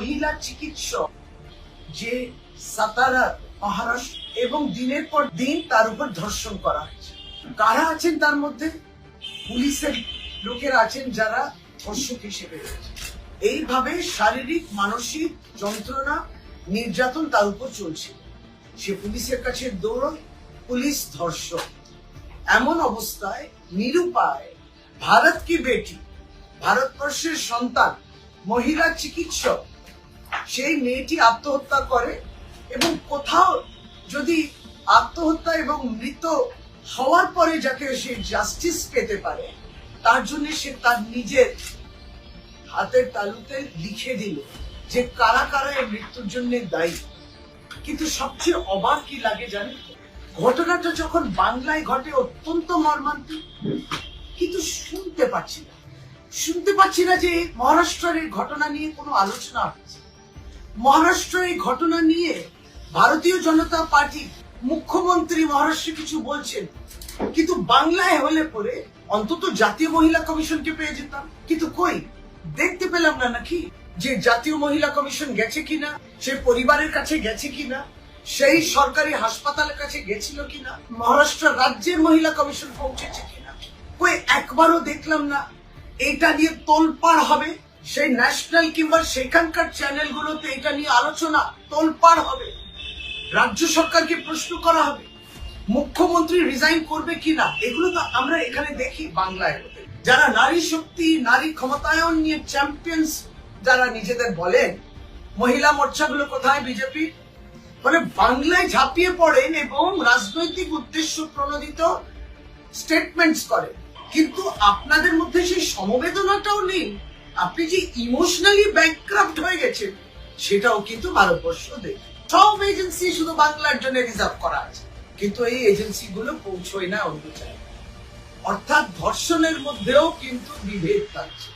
মহিলা চিকিৎসক যে সাতারা মহারাষ্ট্র এবং দিনের পর দিন তার উপর ধর্ষণ করা হয়েছে। কারা আছেন তার মধ্যে? পুলিশের লোকেরা আছেন যারা ধর্ষক হিসেবে। এইভাবে শারীরিক, মানসিক যন্ত্রণা, নির্যাতন তার উপর চলছে। সে পুলিশের কাছে দৌড় পুলিশ ধর্ষক। এমন অবস্থায়, নিরুপায় ভারত কি বেটি, ভারতবর্ষের সন্তান, মহিলা চিকিৎসক সেই মেয়েটি আত্মহত্যা করে এবং কোথাও যদি আত্মহত্যা এবং মৃত হওয়ার পরে যাকে সে জাস্টিস পেতে পারে, তার জন্য সে তার নিজের হাতের তালুতে লিখে দিল যে কারা কারা এই মৃত্যুর জন্য দায়ী। কিন্তু সবচেয়ে অবাক কি লাগে জানেন? ঘটনাটা যখন বাংলায় ঘটে অত্যন্ত মর্মান্তিক, কিন্তু শুনতে পাচ্ছি না। শুনতে পাচ্ছি না যে মহারাষ্ট্রের ঘটনা নিয়ে কোনো আলোচনা হচ্ছে। মহারাষ্ট্রের এই ঘটনা নিয়ে ভারতীয় জনতা পার্টি মুখ্যমন্ত্রী মহারাষ্ট্রে কিছু বলছেন। কিন্তু বাংলায় হলে পরে অন্তত জাতীয় মহিলা কমিশনকে পেয়ে যেতাম। কিন্তু কই? দেখতে পেলাম না নাকি যে জাতীয় মহিলা কমিশন গেছে কিনা, সে পরিবারের কাছে গেছে কিনা, সেই সরকারি হাসপাতালের কাছে গেছিল কিনা, মহারাষ্ট্র রাজ্যের মহিলা কমিশন পৌঁছেছে কিনা। কই, একবারও দেখলাম না। এটা নিয়ে তোলপাড় হবে। সেই ন্যাশনাল কিংবা সেখানকার চ্যানেলগুলোতে এটা নিয়ে আলোচনা তোলপাড় হবে। রাজ্য সরকারকে প্রশ্ন করা হবে, মুখ্যমন্ত্রী রিজাইন করবে কিনা, এগুলো তো আমরা এখানে দেখি বাংলায়। যারা নারী শক্তি, নারী ক্ষমতায়ন নিয়ে চ্যাম্পিয়ন্স যারা নিজেদের বলেন, মহিলা মোর্চাগুলো কোথায় বিজেপি মানে বাংলায় ঝাঁপিয়ে পড়েন এবং রাজনৈতিক উদ্দেশ্য প্রণোদিত স্টেটমেন্টস করেন। কিন্তু আপনাদের মধ্যে সেই সমবেদনাটাও নেই। আপনি যে ইমোশনালি ব্যাংক্রাফ্ট হয়ে গেছেন, সেটাও কিন্তু ভারতবর্ষ দেখে। সব এজেন্সি শুধু বাংলার জন্য রিজার্ভ করা আছে, কিন্তু এই এজেন্সি গুলো পৌঁছয় না অন্য জায়গায়। অর্থাৎ ধর্ষণের মধ্যেও কিন্তু বিভেদ থাকছে।